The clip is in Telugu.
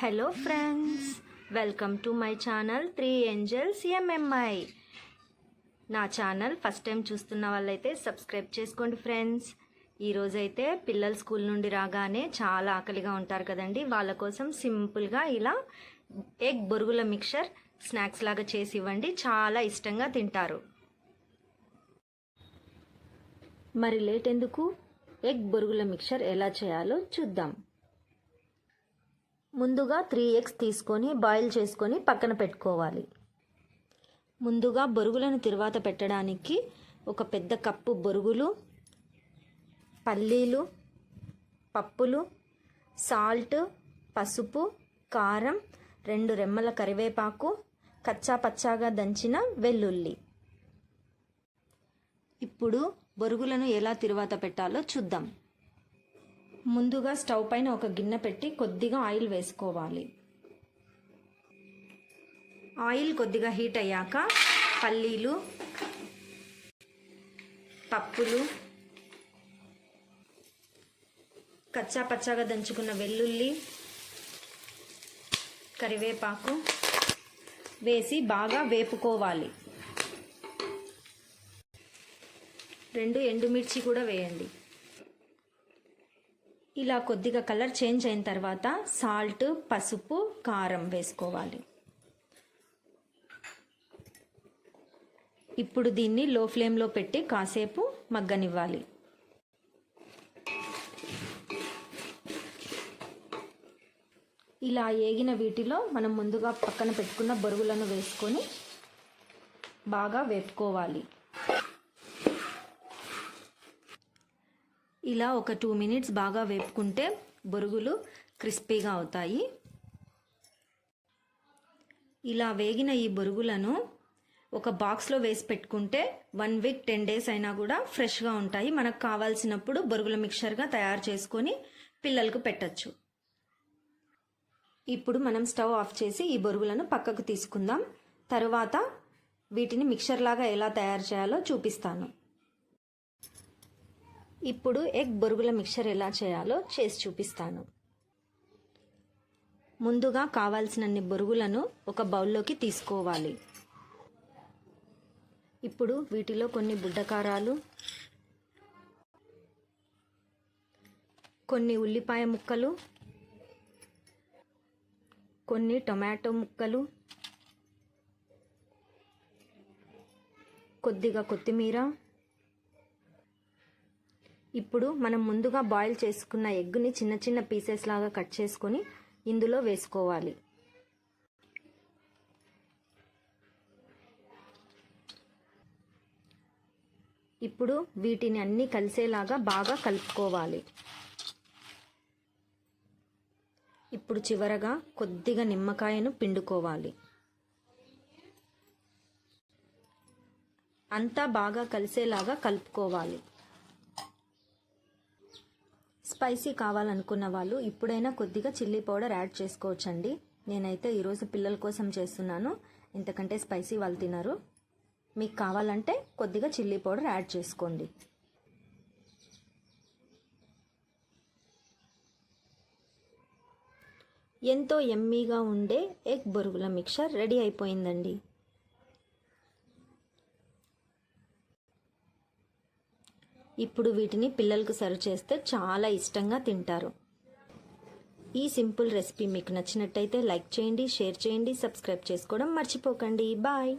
Hello friends welcome to my channel three angels M M I నా ఛానల్ ఫస్ట్ టైం చూస్తున్న వాళ్ళైతే సబ్స్క్రైబ్ చేసుకోండి ఫ్రెండ్స్ ఈరోజైతే పిల్లలు స్కూల్ నుండి రాగానే చాలా ఆకలిగా ఉంటారు కదండి. వాళ్ళ కోసం సింపుల్గా ఇలా ఎగ్ బొరుగుల మిక్చర్ స్నాక్స్ లాగా చేసి ఇవ్వండి. చాలా ఇష్టంగా తింటారు. మరి లేట్ ఎందుకు? ఎగ్ బొరుగుల మిక్చర్ ఎలా చేయాలో చూద్దాం. ముందుగా త్రీ ఎగ్స్ తీసుకొని బాయిల్ చేసుకొని పక్కన పెట్టుకోవాలి. ముందుగా బొరుగులను తిరువాత పెట్టడానికి ఒక పెద్ద కప్పు బొరుగులు పల్లీలు పప్పులు సాల్ట్ పసుపు కారం రెండు రెమ్మల కరివేపాకు కచ్చా పచ్చాగా దంచిన వెల్లుల్లి. ఇప్పుడు బొరుగులను ఎలా తిరువాత పెట్టాలో చూద్దాం. ముందుగా స్టవ్ పైన ఒక గిన్నె పెట్టి కొద్దిగా ఆయిల్ వేసుకోవాలి. ఆయిల్ కొద్దిగా హీట్ అయ్యాక పల్లీలు పప్పులు కచ్చా పచ్చాగా దంచుకున్న వెల్లుల్లి కరివేపాకు వేసి బాగా వేపుకోవాలి. రెండు ఎండుమిర్చి కూడా వేయండి. ఇలా కొద్దిగా కలర్ చేంజ్ అయిన తర్వాత సాల్ట్ పసుపు కారం వేసుకోవాలి. ఇప్పుడు దీన్ని లో ఫ్లేమ్లో పెట్టి కాసేపు మగ్గనివ్వాలి. ఇలా ఏగిన వీటిలో మనం ముందుగా పక్కన పెట్టుకున్న బరువులను వేసుకొని బాగా వేపుకోవాలి. ఇలా ఒక టూ మినిట్స్ బాగా వేపుకుంటే బొరుగులు క్రిస్పీగా అవుతాయి. ఇలా వేగిన ఈ బొరుగులను ఒక బాక్స్లో వేసి పెట్టుకుంటే వన్ వీక్ టెన్ డేస్ అయినా కూడా ఫ్రెష్గా ఉంటాయి. మనకు కావాల్సినప్పుడు బొరుగుల మిక్చర్గా తయారు చేసుకొని పిల్లలకు పెట్టచ్చు. ఇప్పుడు మనం స్టవ్ ఆఫ్ చేసి ఈ బొరుగులను పక్కకు తీసుకుందాం. తరువాత వీటిని మిక్చర్ లాగా ఎలా తయారు చేయాలో చూపిస్తాను. ఇప్పుడు ఎగ్ బొరుగుల మిక్చర్ ఎలా చేయాలో చేసి చూపిస్తాను. ముందుగా కావాల్సినన్ని బొరుగులను ఒక బౌల్లోకి తీసుకోవాలి. ఇప్పుడు వీటిలో కొన్ని బుడ్డకారాలు కొన్ని ఉల్లిపాయ ముక్కలు కొన్ని టొమాటో ముక్కలు కొద్దిగా కొత్తిమీర ఇప్పుడు మనం ముందుగా బాయిల్ చేసుకున్న ఎగ్గుని చిన్న చిన్న పీసెస్ లాగా కట్ చేసుకొని ఇందులో వేసుకోవాలి. ఇప్పుడు వీటిని అన్నీ కలిసేలాగా బాగా కలుపుకోవాలి. ఇప్పుడు చివరగా కొద్దిగా నిమ్మకాయను పిండుకోవాలి. అంతా బాగా కలిసేలాగా కలుపుకోవాలి. స్పైసీ కావాలనుకున్న వాళ్ళు ఇప్పుడైనా కొద్దిగా చిల్లీ పౌడర్ యాడ్ చేసుకోవచ్చండి. నేనైతే ఈరోజు పిల్లల కోసం చేస్తున్నాను. ఇంతకంటే స్పైసీ వాళ్ళు తినరు. మీకు కావాలంటే కొద్దిగా చిల్లీ పౌడర్ యాడ్ చేసుకోండి. ఎంతో ఎమ్మీగా ఉండే ఎగ్ బొరుగుల మిక్చర్ రెడీ అయిపోయిందండి. ఇప్పుడు వీటిని పిల్లలకు సర్వ్ చేస్తే చాలా ఇష్టంగా తింటారు. ఈ సింపుల్ రెసిపీ మీకు నచ్చినట్టయితే లైక్ చేయండి షేర్ చేయండి సబ్స్క్రైబ్ చేసుకోవడం మర్చిపోకండి. బాయ్!